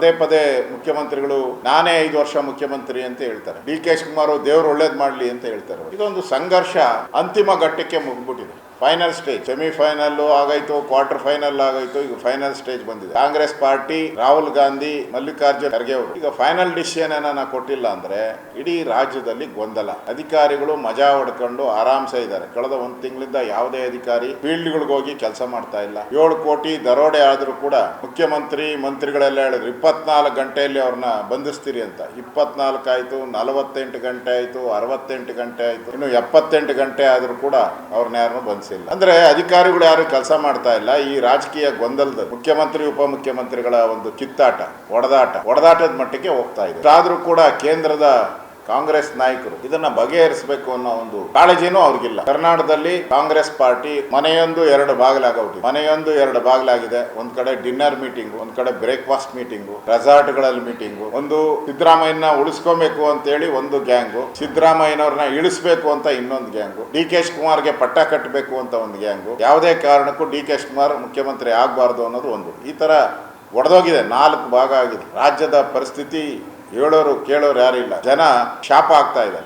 ಪದೇ ಪದೇ ಮುಖ್ಯಮಂತ್ರಿಗಳು, ನಾನೇ ಐದು ವರ್ಷ ಮುಖ್ಯಮಂತ್ರಿ ಅಂತ ಹೇಳ್ತಾರೆ. ಡಿ ಕೆ ಶಿವಕುಮಾರ್ ದೇವ್ರು ಒಳ್ಳೇದ್ ಮಾಡ್ಲಿ ಅಂತ ಹೇಳ್ತಾರೆ. ಇದೊಂದು ಸಂಘರ್ಷ ಅಂತಿಮ ಘಟ್ಟಕ್ಕೆ ಮುಗ್ಬಿಟ್ಟಿದೆ ಫೈನಲ್ ಸ್ಟೇಜ್ ಸೆಮಿಫೈನಲ್ ಆಗಾಯ್ತು ಕ್ವಾರ್ಟರ್ ಫೈನಲ್ ಆಗಾಯ್ತು ಈಗ ಫೈನಲ್ ಸ್ಟೇಜ್ ಬಂದಿದೆ. ಕಾಂಗ್ರೆಸ್ ಪಾರ್ಟಿ, ರಾಹುಲ್ ಗಾಂಧಿ, ಮಲ್ಲಿಕಾರ್ಜುನ್ ಖರ್ಗೆ ಅವರು. ಈಗ ಫೈನಲ್ ಡಿಸಿಷನ್ ಏನಾನ ಕೊಟ್ಟಿಲ್ಲ ಅಂದ್ರೆ ಇಡೀ ರಾಜ್ಯದಲ್ಲಿ ಗೊಂದಲ. ಅಧಿಕಾರಿಗಳು ಮಜಾ ಹೊಡ್ಕೊಂಡು ಆರಾಮ್ಸೆ ಇದ್ದಾರೆ. ಕಳೆದ ಒಂದ್ ತಿಂಗಳಿಂದ ಯಾವುದೇ ಅಧಿಕಾರಿ ಫೀಲ್ಡ್ಗಳಿಗೆ ಹೋಗಿ ಕೆಲಸ ಮಾಡ್ತಾ ಇಲ್ಲ. ಏಳು ಕೋಟಿ ದರೋಡೆ ಆದ್ರೂ ಕೂಡ ಮುಖ್ಯಮಂತ್ರಿ, ಮಂತ್ರಿಗಳೆಲ್ಲ ಹೇಳಿದ್ರು, ಇಪ್ಪತ್ನಾಲ್ಕು ಗಂಟೆಯಲ್ಲಿ ಅವ್ರನ್ನ ಬಂಧಿಸ್ತೀರಿ ಅಂತ. ಇಪ್ಪತ್ನಾಲ್ಕು ಆಯ್ತು, ನಲವತ್ತೆಂಟು ಗಂಟೆ ಆಯ್ತು, ಅರವತ್ತೆಂಟು ಗಂಟೆ ಆಯ್ತು, ಇನ್ನು ಎಪ್ಪತ್ತೆಂಟು ಗಂಟೆ ಆದ್ರೂ ಕೂಡ ಅವ್ರನ್ನ ಯಾರನ್ನೂ ಬಂಧಿಸಿಲ್ಲ ಅಂದ್ರೆ ಅಧಿಕಾರಿಗಳು ಯಾರು ಕೆಲಸ ಮಾಡ್ತಾ ಇಲ್ಲ. ಈ ರಾಜಕೀಯ ಗೊಂದಲದ ಮುಖ್ಯಮಂತ್ರಿ, ಉಪಮುಖ್ಯಮಂತ್ರಿಗಳ ಒಂದು ಕಿತ್ತಾಟ, ಒಡದಾಟ, ಒಡದಾಟದ ಮಟ್ಟಕ್ಕೆ ಹೋಗ್ತಾ ಇದೆ. ಆದ್ರೂ ಕೂಡ ಕೇಂದ್ರದ ಕಾಂಗ್ರೆಸ್ ನಾಯಕರು ಇದನ್ನ ಬಗೆಹರಿಸಬೇಕು ಅನ್ನೋ ಒಂದು ಕಾಳಜಿನೂ ಅವ್ರಿಗಿಲ್ಲ. ಕರ್ನಾಟಕದಲ್ಲಿ ಕಾಂಗ್ರೆಸ್ ಪಾರ್ಟಿ ಮನೆಯೊಂದು ಎರಡು ಬಾಗಿಲಾಗಿ ಮನೆಯೊಂದು ಎರಡು ಬಾಗಿಲಾಗಿದೆ. ಒಂದ್ ಕಡೆ ಡಿನ್ನರ್ ಮೀಟಿಂಗ್, ಒಂದ್ ಕಡೆ ಬ್ರೇಕ್ಫಾಸ್ಟ್ ಮೀಟಿಂಗು, ರೆಸಾರ್ಟ್ಗಳಲ್ಲಿ ಮೀಟಿಂಗು, ಒಂದು ಸಿದ್ದರಾಮಯ್ಯನ ಉಳಿಸ್ಕೊಬೇಕು ಅಂತೇಳಿ ಒಂದು ಗ್ಯಾಂಗು, ಸಿದ್ದರಾಮಯ್ಯನವ್ರನ್ನ ಇಳಿಸ್ಬೇಕು ಅಂತ ಇನ್ನೊಂದು ಗ್ಯಾಂಗು ಡಿ ಕೆ ಶಿವಕುಮಾರ್ಗೆ ಪಟ್ಟ ಕಟ್ಟಬೇಕು ಅಂತ ಒಂದು ಗ್ಯಾಂಗು. ಯಾವುದೇ ಕಾರಣಕ್ಕೂ ಡಿ ಕೆ ಶಿವಕುಮಾರ್ ಮುಖ್ಯಮಂತ್ರಿ ಆಗಬಾರ್ದು ಅನ್ನೋದು ಒಂದು. ಈ ತರ ಒಡೆದೋಗಿದೆ. ನಾಲ್ಕು ಭಾಗ ಆಗಿದೆ. ರಾಜ್ಯದ ಪರಿಸ್ಥಿತಿ ಹೇಳೋರು ಕೇಳೋರು ಯಾರಿಲ್ಲ. ಜನ ಶಾಪ ಆಗ್ತಾ ಇದೆ